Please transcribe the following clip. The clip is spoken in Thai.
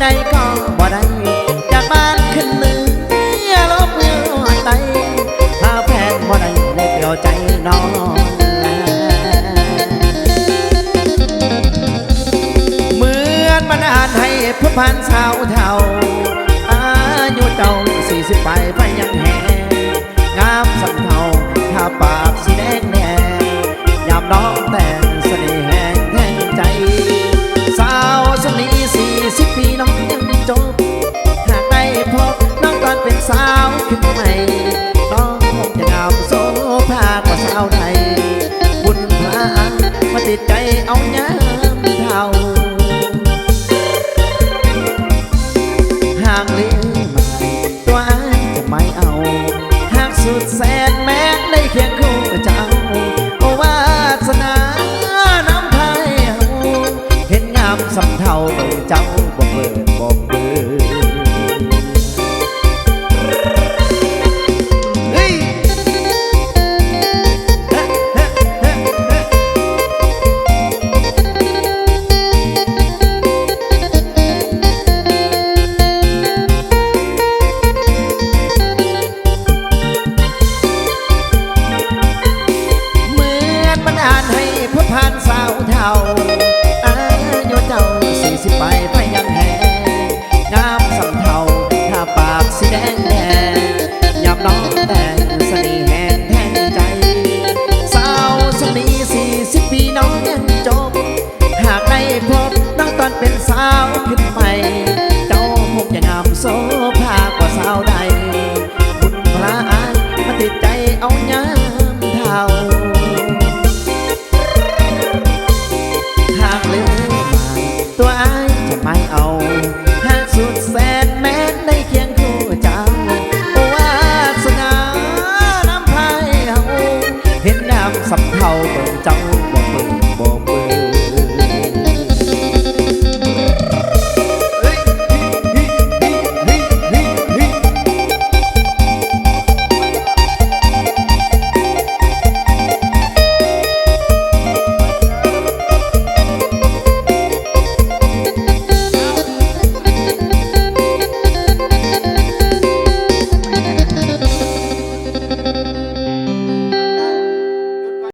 ใดก็บ่ได้จากบ้านขึ้นเหนือลบเมืองใต้าแฟนบ่ได้เลยเปลี่ยวใจน้องเหมือนบรรดาลให้ผู้พันสาวเท่าอายุเจ้าสี่สิบไปไปยังแหงงามสันเทาถ้าปากสีแดงแดงยามน้องแต่ง หานให้ผู้พานสาวเท่าอายุเจ้าสี่สิบไป 好